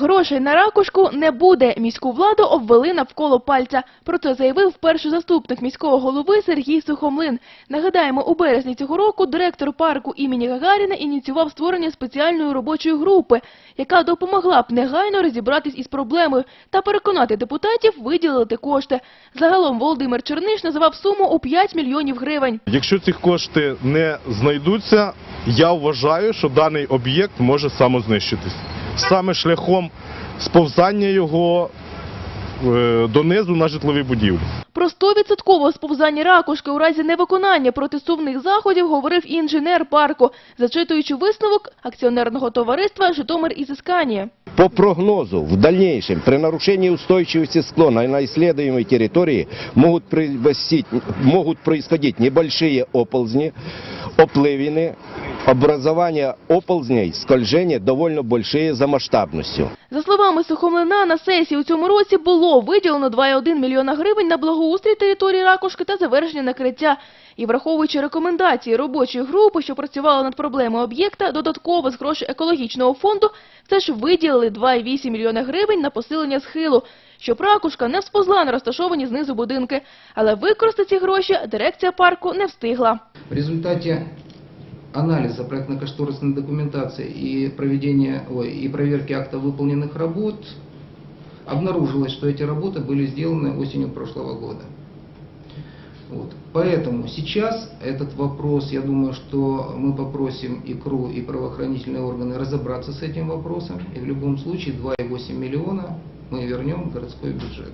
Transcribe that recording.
Грошей на ракушку не буде. Міську владу обвели навколо пальця. Про це заявив перший заступник міського голови Сергій Сухомлин. Нагадаємо, у березні цього року директор парку імені Гагаріна ініціював створення спеціальної робочої групи, яка допомогла б негайно розібратись із проблемою та переконати депутатів виділити кошти. Загалом Володимир Черниш називав суму у 5 мільйонів гривень. Якщо ці кошти не знайдуться, я вважаю, що даний об'єкт може самознищитись. Саме шляхом сповзання його е, донизу на житлові будівлі. Про 100% сповзання ракушки у разі невиконання протисувних заходів говорив і інженер парку, зачитуючи висновок акціонерного товариства «Житомир Ізисканія». По прогнозу, в дальнейшем, при нарушении устойчивости склона на исследуемой территории могут, могут происходить небольшие оползни, оплывины, образование оползней, скольжения довольно большие за масштабностью. За словами Сухомлина, на сесії у цьому році було виділено 2,1 мільйона гривень на благоустрій території ракушки та завершення накриття. І враховуючи рекомендації робочої групи, що працювала над проблемою об'єкта, додатково з грошей екологічного фонду все ж виділили 2,8 мільйона гривень на посилення схилу, щоб ракушка не всповзла на розташовані знизу будинки. Але використати ці гроші дирекція парку не встигла. В результате анализа проектно-кошторисной документации и проведения ой, и проверки акта выполненных работ обнаружилось, что эти работы были сделаны осенью прошлого года. Вот. Поэтому сейчас этот вопрос, я думаю, что мы попросим ИКРУ и правоохранительные органы разобраться с этим вопросом, и в любом случае 2,8 миллиона мы вернем в городской бюджет.